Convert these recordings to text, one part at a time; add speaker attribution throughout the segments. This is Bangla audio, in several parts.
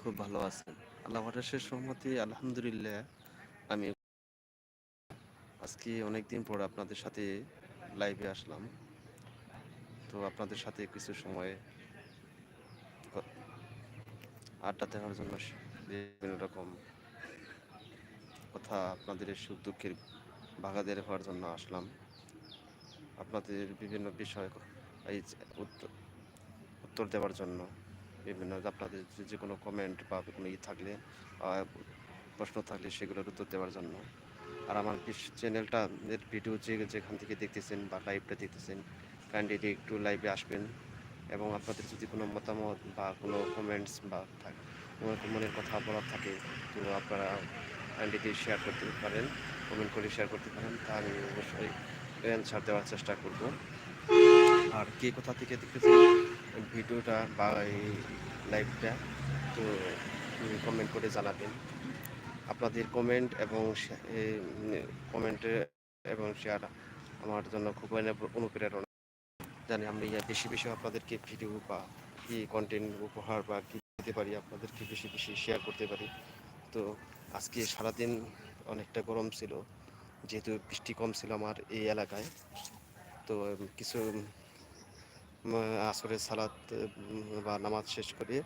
Speaker 1: খুব ভালো আছেন। আল্লাহ শেষ সহমতি আলহামদুলিল্লাহ, আমি আজকে অনেকদিন পর আপনাদের সাথে লাইভে আসলাম। তো আপনাদের সাথে কিছু সময় আড্ডা দেওয়ার জন্য বিভিন্ন রকম কথা আপনাদের সুখ দুঃখের ভাগাদের হওয়ার জন্য আসলাম। আপনাদের বিভিন্ন বিষয় এই উত্তর দেওয়ার জন্য বিভিন্ন আপনাদের যে- কোনো কমেন্ট বা কোনো ই থাকলে প্রশ্ন থাকলে সেগুলোর উত্তর দেওয়ার জন্য। আর আমার চ্যানেলটা এর ভিডিও যে যেখান থেকে দেখতেছেন বা লাইভটা দেখতেছেন কাইন্ডলি একটু লাইভে আসবেন। এবং আপনাদের যদি কোনো মতামত বা কোনো কমেন্টস বা মনের কথা বলার থাকে, তো আপনারা কাইন্ডলি শেয়ার করতে পারেন কমেন্ট করে শেয়ার করতে পারেন। তা আমি অবশ্যই অ্যান্সার দেওয়ার চেষ্টা করব। আর কে কোথা থেকে দেখতেছেন? ভিডিওটা বা এই লাইভটা তো কমেন্ট করে জানাবেন। আপনাদের কমেন্ট এবং কমেন্টে এবং শেয়ার আমার জন্য খুব অনুপ্রেরণা। জানি আমি বেশি বেশি আপনাদেরকে ভিডিও বা কি কন্টেন্ট উপহার বা কি দিতে পারি, আপনাদেরকে বেশি বেশি শেয়ার করতে পারি। তো আজকে সারাদিন অনেকটা গরম ছিল, যেহেতু বৃষ্টি কম ছিল আমার এই এলাকায়। তো কিছু আসরের সালাত বা নামাজ শেষ করে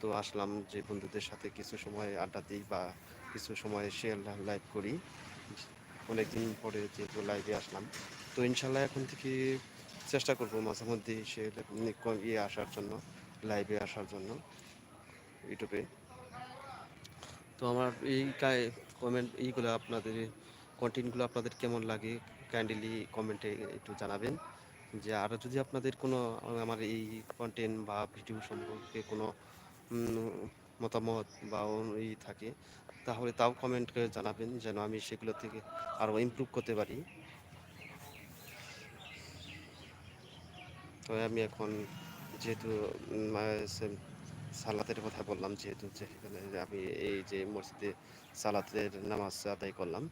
Speaker 1: তো আসলাম যে বন্ধুদের সাথে কিছু সময় আড্ডা দিই বা কিছু সময় শেয়ার লাইভ করি। অনেকদিন পরে যেহেতু লাইভে আসলাম। তো ইনশাল্লাহ এখন থেকে চেষ্টা করব মাঝে মধ্যে সে ইয়ে আসার জন্য লাইভে আসার জন্য ইউটিউবে। তো আমার এই কমেন্ট এইগুলো আপনাদের কন্টেন্টগুলো আপনাদের কেমন লাগে কাইন্ডলি কমেন্টে একটু জানাবেন। যে আরও যদি আপনাদের কোনো আমার এই কন্টেন্ট বা ভিডিও সম্পর্কে কোনো মতামত বা ই থাকে, তাহলে তাও কমেন্ট করে জানাবেন যেন আমি সেগুলো থেকে আরও ইমপ্রুভ করতে পারি। তো আমি এখন যেহেতু সালাতের কথা বললাম, যেহেতু যেখানে আমি এই যে মসজিদে সালাতের নামাজ আদায় করলাম,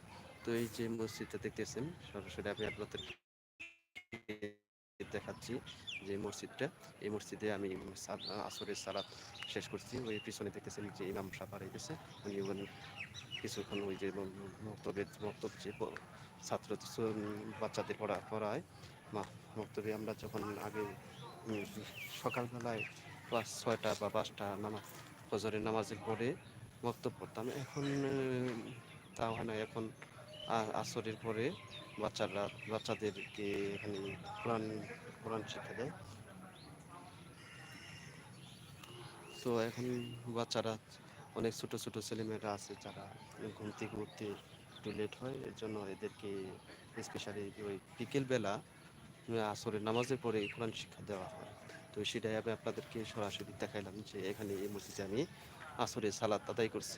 Speaker 1: তো এই যে মসজিদটা দেখতেছেন, সরাসরি আমি আপনাদেরকে দেখাচ্ছি যে মসজিদটা। এই মসজিদে আমি আসরের সালাত শেষ করছি। ওই পিছনে দেখতেছেন যে ইমাম সাহেব হারাইতেছে উনি উনি কিছুক্ষণ ওই যে মক্তবের মক্তব যে ছাত্র বাচ্চাদের পড়া, পড়ায়। মক্তবে আমরা যখন আগে সকালবেলায় ক্লাস ছয়টা বা পাঁচটা নামাজ ফজরের নামাজের পরে মক্তব পড়তাম। এখন তা হয় না। এখন আসরের পরে বাচ্চারা, বাচ্চাদেরকে এখানে কোরআন কোরআন শিক্ষা দেয় তো এখন বাচ্চারা, অনেক ছোট ছোট ছেলেমেয়েরা আছে যারা ঘুম থেকে উঠতে একটু লেট হয়, এর জন্য এদেরকে স্পেশালি ওই বিকেলবেলা আসরের নামাজের পরে কোরআন শিক্ষা দেওয়া হয়। তো সেটাই আমি আপনাদেরকে সরাসরি দেখাইলাম যে এখানে এই মসজিদে আমি আসরের সালাদ আদায় করছি।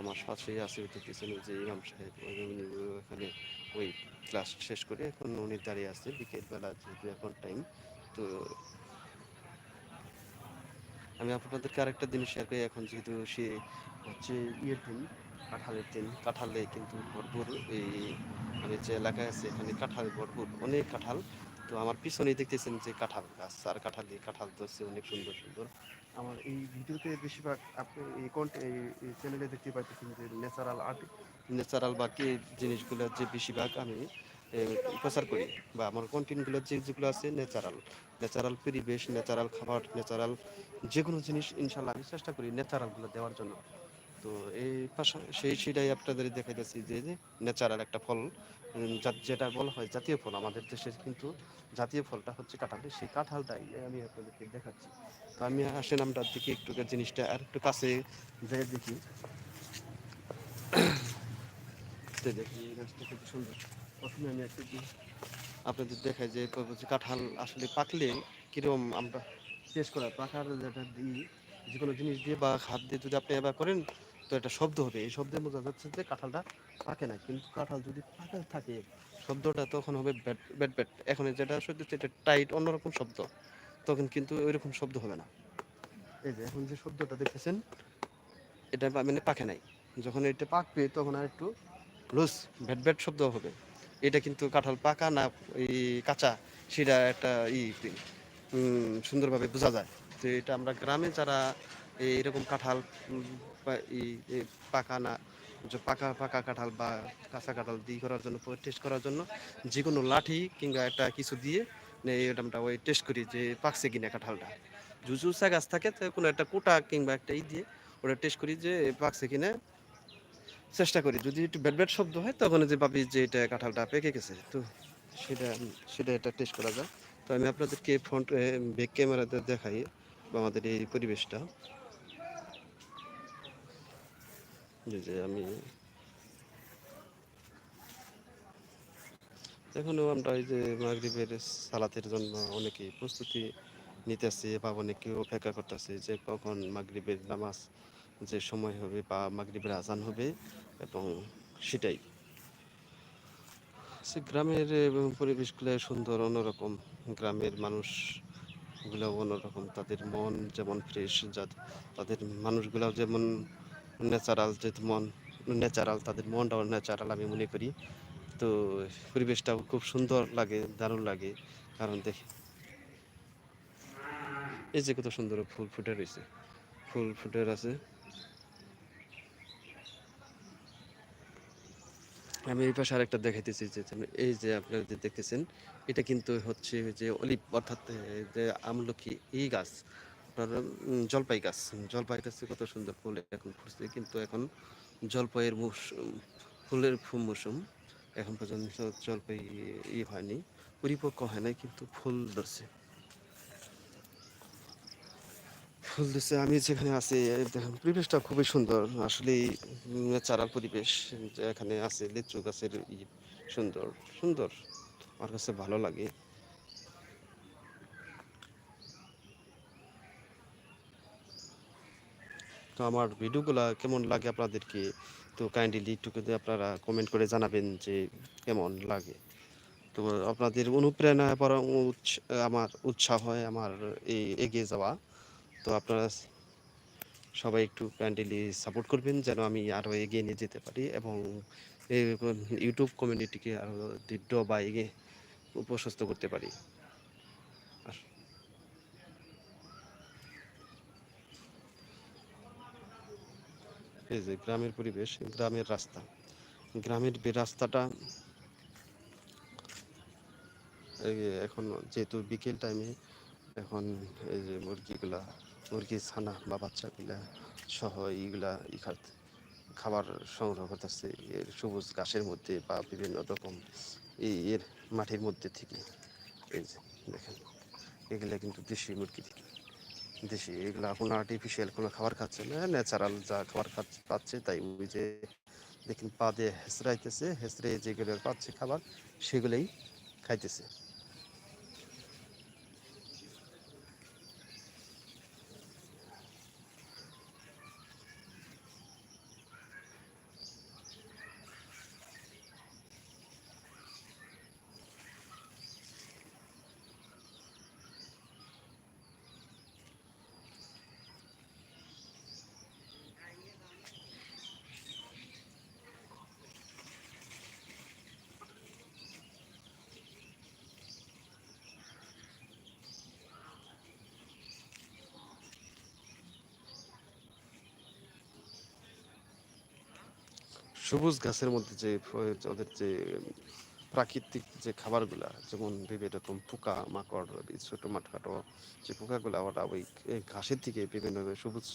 Speaker 1: আমার পাশেই আছে দেখতেছেন ওই যে ইমাম সাহেব, ওই ওখানে ওই ক্লাস শেষ করে এখন উনি দাঁড়িয়ে আছে বিকেলবেলা, যেহেতু এখন টাইম তো আমি আপনাদেরকে আরেকটা জিনিস শেয়ার করি। এখন যেহেতু সে হচ্ছে ইয়ের দিন কাঁঠালের দিন কাঁঠালে কিন্তু ভরপুর এই আমি যে এলাকায় আছে এখানে কাঁঠাল ভরপুর, অনেক কাঁঠাল। তো আমার পিছনেই দেখতেছেন যে কাঁঠাল গাছ আর কাঁঠালে কাঁঠাল ধরছে অনেক সুন্দর সুন্দর। আমার এই ভিডিওতে বেশিরভাগ আপনি এই কন্টে এই চ্যানেলে দেখতে পাইতেছেন যে ন্যাচারাল আর্ট ন্যাচারাল বা কি জিনিসগুলো যে বেশিরভাগ আমি প্রচার করি বা আমার কন্টেন্টগুলো যে যেগুলো আছে ন্যাচারাল ন্যাচারাল পরিবেশ ন্যাচারাল খাবার ন্যাচারাল যে কোনো জিনিস ইনশাল্লাহ আমি চেষ্টা করি ন্যাচারালগুলো দেওয়ার জন্য। তো এই পাশা, সেই সেটাই আপনাদের দেখাইতেছি যে যে ন্যাচারাল একটা ফল যেটা বলা হয় জাতীয় ফল আমাদের দেশের কিন্তু জাতীয় ফলটা হচ্ছে কাঁঠাল। সেই কাঁঠালটাই আমি আপনাদেরকে দেখাচ্ছি। তো আমি আসেন আমরা দেখি একটু জিনিসটা আর একটু কাছে যেয়ে দেখি। দেখি গাছটা খুব সুন্দর। প্রথমে আমি একটু আপনাদের দেখাই যে কাঁঠাল আসলে পাকলে কীরকম আমরা টেস্ট করা পাকার যেটা দিই, যে কোনো জিনিস দিয়ে বা হাত দিয়ে যদি আপনি এবার করেন তো একটা শব্দ হবে। এই শব্দের বোঝা যাচ্ছে যে কাঁঠালটা পাকে না। কিন্তু কাঁঠাল যদি পাকা থাকে, শব্দটা তখন হবে ব্যাট ব্যাট ব্যাট। এখন যেটা সত্যি এটা টাইট অন্যরকম শব্দ। তখন কিন্তু ওইরকম শব্দ হবে না। এই যে এখন যে শব্দটা দেখতেছেন, এটা মানে পাকে নাই। যখন এটা পাকবে, তখন আর একটু লুজ ভ্যাট ভ্যাট শব্দ হবে। এটা কিন্তু কাঁঠাল পাকা না এই কাঁচা, সেটা একটা ই সুন্দরভাবে বোঝা যায়। তো এটা আমরা গ্রামে যারা এরকম কাঁঠাল পাকা না, যে পাকা পাকা কাঁঠাল বা কাঁচা কাঁঠাল দিয়ে করার জন্য টেস্ট করার জন্য যে কোনো লাঠি কিংবা একটা কিছু দিয়ে আমরা ওই টেস্ট করি যে পাকছে কিনা কাঁঠালটা। উঁচা গাছ থাকে, তো কোনো একটা কোটা কিংবা একটা ই দিয়ে ওটা টেস্ট করি যে পাকছে কিনা। চেষ্টা করি, যদি একটু ব্যাট ব্যাট শব্দ হয়, তখন যে ভাবি যে এটা কাঁঠালটা পেকে গেছে, তো সেটা সেটা এটা টেস্ট করা যায়। তো আমি আপনাদেরকে ফ্রন্ট ব্যাক ক্যামেরাতে দেখাই আমাদের এই পরিবেশটা। যে যে আমি এখনও আমরা এই যে মাগরিবের সালাতের জন্য অনেকে প্রস্তুতি নিতেছি বা অনেকে অপেক্ষা করতেছে যে কখন মাগরিবের নামাজ যে সময় হবে বা মাগরিবের আজান হবে এবং সেটাই। সে গ্রামের পরিবেশগুলো সুন্দর, অন্যরকম। গ্রামের মানুষগুলো অন্যরকম। তাদের মন যেমন ফ্রেশ তাদের মানুষগুলো যেমন ন্যাচারাল যে মন ন্যাচারাল তাদের মনটাও ন্যাচারাল আমি মনে করি। তো পরিবেশটাও খুব সুন্দর লাগে, দারুণ লাগে, কারণ দেখি। এই যে কত সুন্দর ফুল ফুটে রয়েছে, ফুল ফুটে আছে আমি এই পাশে আরেকটা দেখাইতেছি, যে এই যে আপনারা যে দেখতেছেন, এটা কিন্তু হচ্ছে যে অলিভ, অর্থাৎ আমলকি, এই গাছ। আপনার জলপাই গাছ। জলপাই গাছে কত সুন্দর ফুল এখন ফুটছে, কিন্তু এখন জলপাইয়ের মৌসুম ফুলের ফু- মৌসুম এখন পর্যন্ত জলপাই ই হয়নি, পরিপক্ক হয় নাই, কিন্তু ফুল ধরছে। ফুল ধরছে, আমি যেখানে আছি দেখেন, পরিবেশটা খুবই সুন্দর। আসলে ন্যাচারাল পরিবেশ, এখানে আছে, লিচু গাছের সুন্দর সুন্দর। আমার কাছে ভালো লাগে। তো আমার ভিডিওগুলা কেমন লাগে আপনাদেরকে? তো কাইন্ডলি একটু আপনারা কমেন্ট করে জানাবেন যে কেমন লাগে। তো আপনাদের অনুপ্রেরণা বরং আমার উৎসাহ হয় আমার এই এগিয়ে যাওয়া। তো আপনারা সবাই একটু কাইন্ডলি সাপোর্ট করবেন যেন আমি আরও এগিয়ে নিয়ে যেতে পারি এবং ইউটিউব কমিউনিটিকে আরও দৃঢ় বা এগিয়ে প্রশস্ত করতে পারি। এই যে গ্রামের পরিবেশ, গ্রামের রাস্তা। গ্রামের রাস্তাটা এখন যেহেতু বিকেল টাইমে এখন এই যে মুরগিগুলা, মুরগির ছানা বা বাচ্চাগুলা সহ এইগুলা ই খাবার সংগ্রহ করতেছে এর সবুজ ঘাসের মধ্যে বা বিভিন্ন রকম এর মাটির মধ্যে থেকে। এই যে দেখেন, এগুলা কিন্তু দেশি মুরগি থেকে। দেশি, এগুলো কোনো আর্টিফিশিয়াল কোনো খাবার খাচ্ছে না ন্যাচারাল যা খাবার খাচ্ছে পাচ্ছে, তাই ওই যে দেখুন পা দিয়ে হেঁচড়াইতেছে হেঁচড়ে যেগুলো পাচ্ছে খাবার, সেগুলোই খাইতেছে। সবুজ গাছের মধ্যে যে ওদের যে, প্রাকৃতিক যে খাবারগুলা, যেমন বিভিন্ন রকম পোকা, মাকড় ছোটো মাঠখাটো যে পোকাগুলা ওরা ওই ঘাসের থেকে বিভিন্ন সবুজ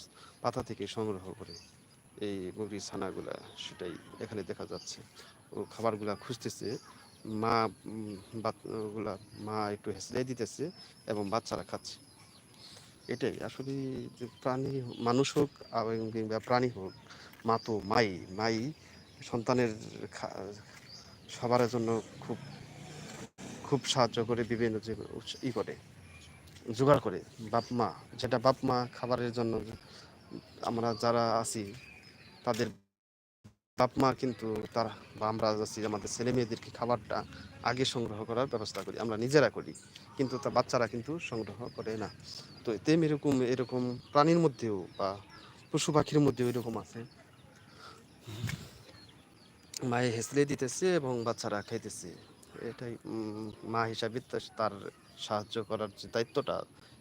Speaker 1: পাতা থেকে সংগ্রহ করে এই মুরগির ছানাগুলা সেটাই এখানে দেখা যাচ্ছে। ও খাবারগুলা খুঁজতেছে, মা ওগুলা মা একটু হেসড়ে দিতেছে এবং বাচ্চারা খাচ্ছে। এটাই আসলে যে প্রাণী মানুষ হোক কিংবা প্রাণী হোক, মা তো মাই মাই সন্তানের খাবারের জন্য খুব খুব সাহায্য করে বিভিন্ন যে ই করে, জোগাড় করে, বাপ মা, যেটা বাপ মা খাবারের জন্য আমরা যারা আছি, তাদের বাপ মা কিন্তু তারা বা আমরা আছি, আমাদের ছেলে মেয়েদেরকে খাবারটা আগে সংগ্রহ করার ব্যবস্থা করি, আমরা নিজেরা করি, কিন্তু তা বাচ্চারা কিন্তু সংগ্রহ করে না। তো তেম এরকম এরকম প্রাণীর মধ্যেও বা পশু পাখির মধ্যেও এরকম আছে। মায়ে হেসলে দিতেছে এবং বাচ্চারা খাইতেছে। এটাই মা হিসাবে তার সাহায্য করার যে দায়িত্বটা,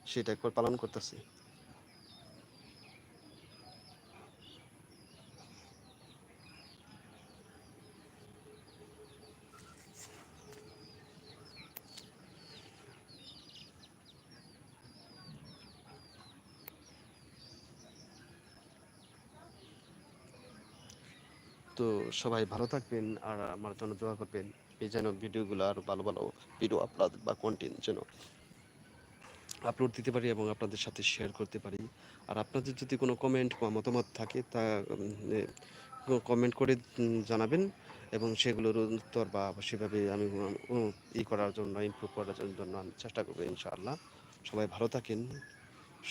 Speaker 1: সেটা পালন করতেছে। তো সবাই ভালো থাকবেন আর আমার জন্য দোয়া করবেন এই যেন ভিডিওগুলো আরও ভালো ভালো ভিডিও আপলোড বা কন্টেন্ট যেন আপলোড দিতে পারি এবং আপনাদের সাথে শেয়ার করতে পারি। আর আপনাদের যদি কোনো কমেন্ট বা মতামত থাকে তা কমেন্ট করে জানাবেন এবং সেগুলোর উত্তর বা সেভাবে আমি ই করার জন্য ইমপ্রুভ করার জন্য আমি চেষ্টা করব ইনশাআল্লাহ। সবাই ভালো থাকেন,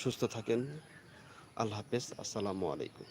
Speaker 1: সুস্থ থাকেন। আল্লাহ হাফেজ, আসসালামু আলাইকুম।